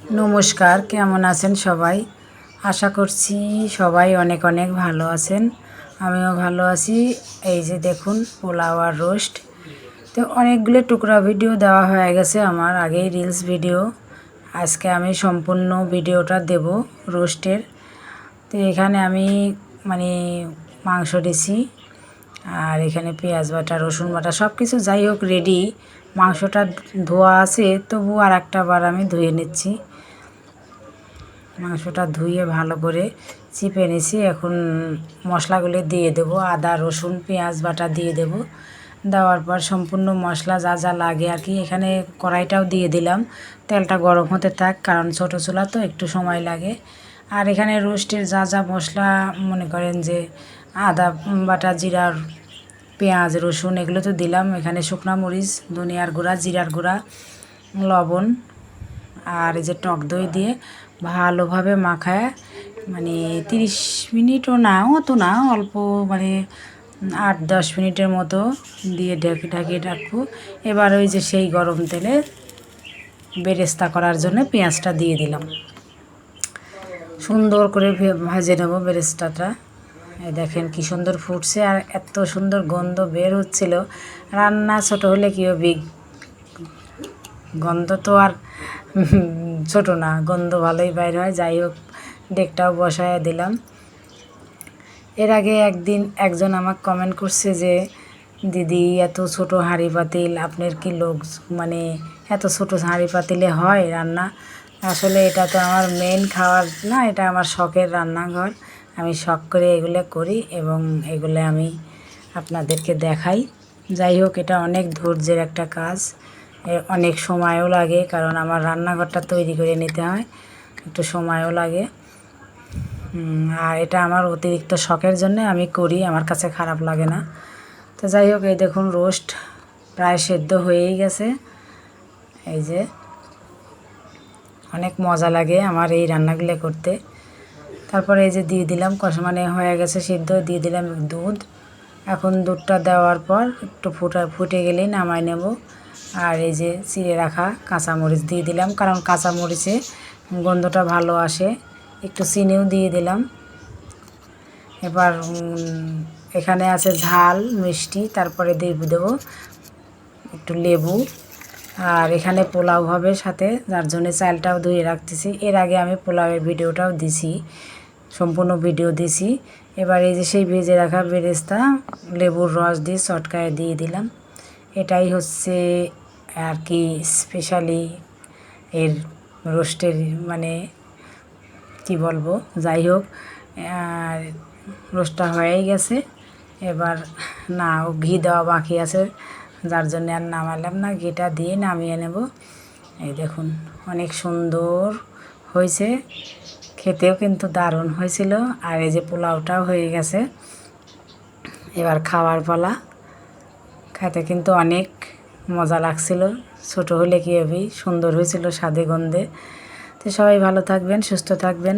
নমস্কার, কেমন আছেন সবাই? আশা করছি সবাই অনেক অনেক ভালো আছেন। আমিও ভালো আছি। এই যে দেখুন, পোলাও আর রোস্ট। তো অনেকগুলো টুকরা ভিডিও দেওয়া হয়ে গেছে আমার, আগেই রিলস ভিডিও। আজকে আমি সম্পূর্ণ ভিডিওটা দেব রোস্টের। তো এখানে আমি মানে মাংস দিছি, আর এখানে পেঁয়াজ বাটা, রসুন বাটা সব কিছু যাই হোক রেডি মাংসটা ধোয়া আছে, তবু আর একটা বার আমি ধুয়ে নিচ্ছি। মাংসটা ধুয়ে ভালো করে চিপে নিছি। এখন মশলাগুলো দিয়ে দেবো। আদা, রসুন, পেঁয়াজ বাটা দিয়ে দেবো। দেওয়ার পর সম্পূর্ণ মশলা যা যা লাগে আর কি। এখানে কড়াইটাও দিয়ে দিলাম। তেলটা গরম হতে থাক, কারণ ছোটো চুলা তো একটু সময় লাগে। আর এখানে রোস্টের যা যা মশলা, মনে করেন যে আদা, বাটা, জিরার পেঁয়াজ, রসুন, এগুলো তো দিলাম। এখানে শুকনা মরিচ, ধনিয়ার গুঁড়া, জিরার গুঁড়া, লবণ আর এই যে টক দই দিয়ে ভালোভাবে মাখায় মানে তিরিশ মিনিটও না, অত না, অল্প মানে আট দশ মিনিটের মতো দিয়ে ঢেকে ঢাকিয়ে রাখব। এবার ওই যে সেই গরম তেলে বেরেস্তা করার জন্য পেঁয়াজটা দিয়ে দিলাম। সুন্দর করে ভাজে নেব বেরেস্তাটা। দেখেন কি সুন্দর ফুটছে আর এত সুন্দর গন্ধ বের হচ্ছিল। রান্না ছোট হলে কী হবে? গন্ধ তো আর ছোট না, গন্ধ ভালোই বাইর হয়, যাই হোক, ডেকটাও বসায় দিলাম। এর আগে একদিন একজন আমাকে কমেন্ট করছে যে, দিদি, এত ছোট হাঁড়ি পাতিল, আপনার কি লোক মানে এত ছোট হাঁড়ি পাতিলে হয় রান্না? আসলে এটা তো আমার মেন খাওয়ার, না, এটা আমার শখের রান্নাঘর। আমি শখ করে এগুলো করি এবং এগুলো আমি আপনাদেরকে দেখাই। যাই হোক, এটা অনেক ধৈর্যের একটা কাজ। অনেক সময়ও লাগে, কারণ আমার রান্নাঘরটা তৈরি করে নিতে হয়, একটু সময়ও লাগে। আর এটা আমার অতিরিক্ত শখের জন্য আমি করি, আমার কাছে খারাপ লাগে না। তো যাই হোক, এই দেখুন রোস্ট প্রায় সেদ্ধ হয়েই গেছে। এই যে, অনেক মজা লাগে আমার এই রান্নাগুলো করতে। তারপরে এই যে দিয়ে দিলাম মানে হয়ে গেছে সিদ্ধ, দিয়ে দিলাম দুধ। এখন দুধটা দেওয়ার পর একটু ফুটা, ফুটে গেলেই নামাই নেব। আর এই যে চিড়ে রাখা কাঁচামরিচ দিয়ে দিলাম, কারণ কাঁচামরিচে গন্ধটা ভালো আসে। একটু চিনিও দিয়ে দিলাম। এবার এখানে আছে ঝাল, মিষ্টি, তারপরে দিয়ে দেবো একটু লেবু। আর এখানে পোলাও হবে সাথে, যার জন্য চালটাও ধুয়ে রাখতেছি। এর আগে আমি পোলাওয়ের ভিডিওটাও দিছি, সম্পূর্ণ ভিডিও দিছি। এবার এই যে সেই ভেজে রাখা বেরেস্তা, লেবুর রস দিয়ে চটকায় দিয়ে দিলাম। এটাই হচ্ছে আর কি স্পেশালি এর রোস্টের মানে কি বলব? যাই হোক রোস্টটা হয়েই গেছে। এবার না, ও ঘি দেওয়া বাকি আছে। যার জন্য আর নামালাম না, ঘিটা দিয়ে নামিয়ে নেব। এই দেখুন, অনেক সুন্দর হয়েছে। খেতেও কিন্তু দারুণ হয়েছিল। আর এই যে পোলাওটাও হয়ে গেছে। এবার খাওয়ার পালা। খেতে কিন্তু অনেক মজা লাগছিল। ছোট হলে কী হবে? সুন্দর হয়েছিল স্বাদে গন্ধে। তো সবাই ভালো থাকবেন, সুস্থ থাকবেন।